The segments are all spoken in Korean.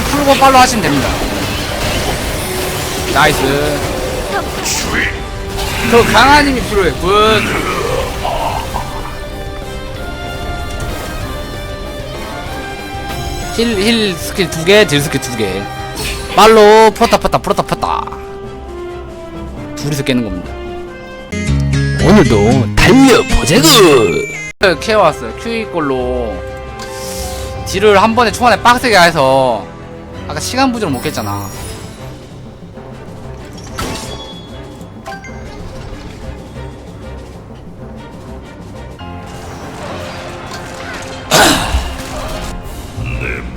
풀고 빨로 하시면 됩니다. 나이스. 더 강한 힘이 필요해. 굿. 힐, 힐 스킬 두 개, 딜 스킬 두 개. 빨로 풀었다 폈다 풀었다 폈다. 둘이서 깨는 겁니다. 오늘도 달려보자구! 케어 왔어요. QE 걸로 딜을 한 번에 초반에 빡세게 해서 아까 시간 부족을 못 깼잖아.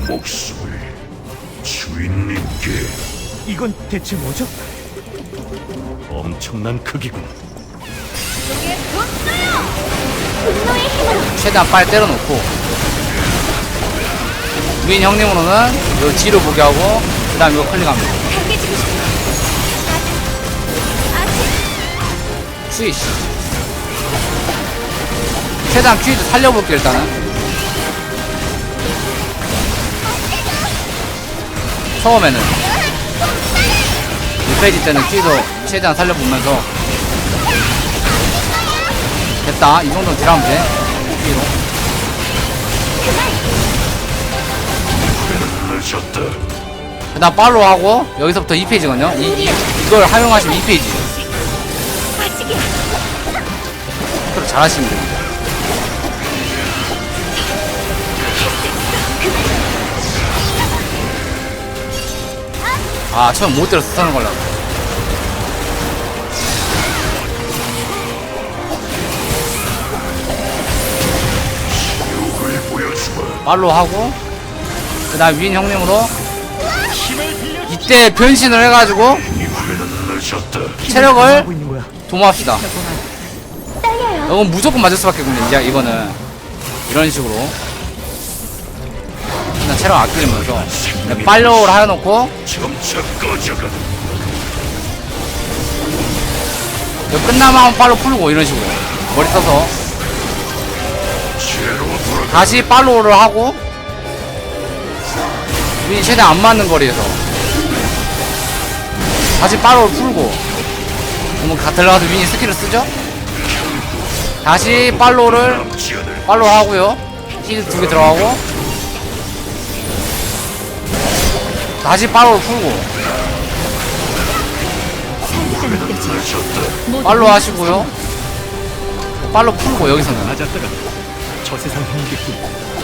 목숨을 주인님께 이건 대체 뭐죠? 엄청난 크기군. 분노의 힘으로 최대한 빨리 때려놓고 우인 형님으로는 요 뒤로 보게 하고 그 다음 이거 클릭합니다. 스위시 최대한 퀴즈 살려볼게 일단은. 처음에는. 6페이지 때는 퀴즈 최대한 살려보면서. 됐다. 이 정도는 딜하면 돼. 퀴즈로 그 다음 팔로우 하고 여기서부터 2페이지거든요 이, 이, 이걸 활용하시면 2페이지 아직이야. 그렇게 잘하시면 됩니다 아 처음 못 때려서 쓰는 걸로. 말로 하고 그 다음 위인 형님으로 이때 변신을 해가지고. 체력을. 도모합시다. 이건 무조건 맞을 수밖에 이제 이거는 이런 식으로 일단 체력 아끼면서 꺼져가. 이거 끝나면 빨로 풀고 이런 식으로 머리 써서. 다시 팔로우를 하고 윈이 최대한 안 맞는 거리에서 다시 팔로우를 풀고 그러면 가- 들어가서 윈이 스킬을 쓰죠? 다시 않을 팔로우 하고요 힐 두 개 들어가고 다시 팔로우를 풀고. 팔로우 하시고요 팔로우 풀고 여기서는 저 세상 형이겠군.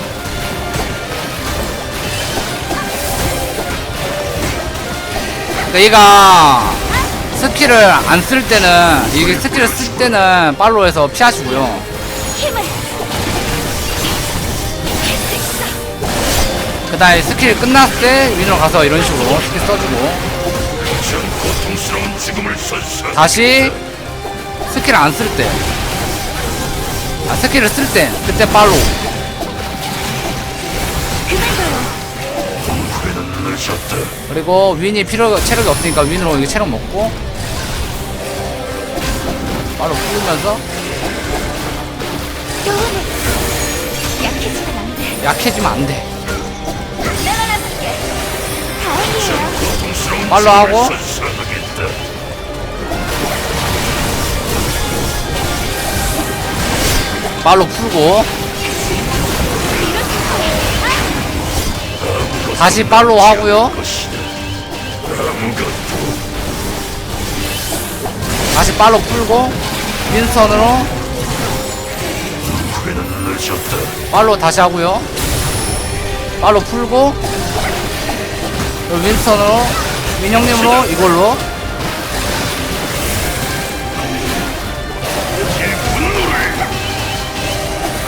그러니까 얘가 스킬을 안 쓸 때는 이게 스킬을 쓸 때는 팔로우해서 피하시고요 힘을. 그 다음에 스킬 끝났을 때 윈으로 가서 이런 식으로 스킬 써주고. 다시 스킬 안 쓸 때 아, 스킬을 쓸 때 그때 팔로 그리고 윈이 필요 체력이 없으니까 윈으로 이거 체력 먹고. 바로 풀면서. 약해지면 안 돼. 약해지면 안돼. 말로 하고. 말로 풀고 다시 팔로우 하고요. 다시 팔로우 풀고 늦었다. 팔로우 다시 하고요. 팔로우 풀고 윈스턴으로 윈형님으로 이걸로.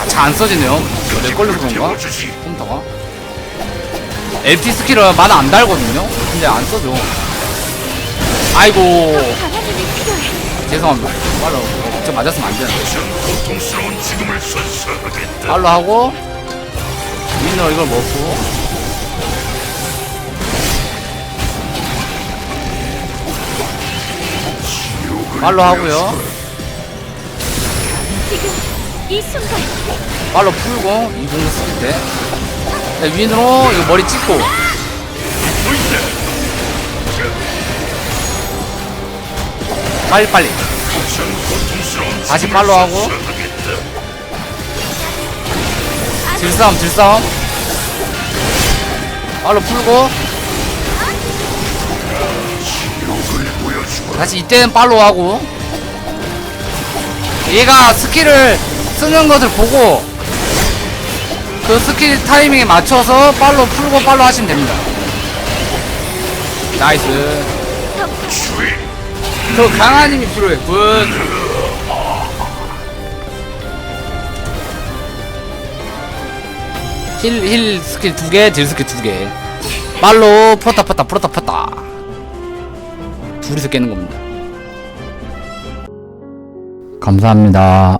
아, 잘안 써지네요. 내 걸려서 그런가? 컴퓨터가 LP 스킬은 만화 안 달거든요 근데 안 써줘 아이고. 죄송합니다 빨로 저 맞았으면 안 선사하겠다. 빨로 하고 윈너 이걸 먹고 빨로 하고요 빨로 풀고 이공 쓸 때. 자, 유인으로 이거 머리 찍고. 빨리 빨리. 다시 팔로 하고. 들싸움 들싸움. 팔로 풀고. 다시 이때는 팔로 하고. 얘가 스킬을 쓰는 것을 보고 그 스킬 타이밍에 맞춰서 빨로 풀고 빨로 하시면 됩니다 나이스. 저 강한 힘이 필요해 굿 힐, 힐 스킬 두 개, 딜 스킬 두 개. 빨로 풀었다 폈다 풀었다 폈다. 둘이서 깨는 겁니다. 감사합니다.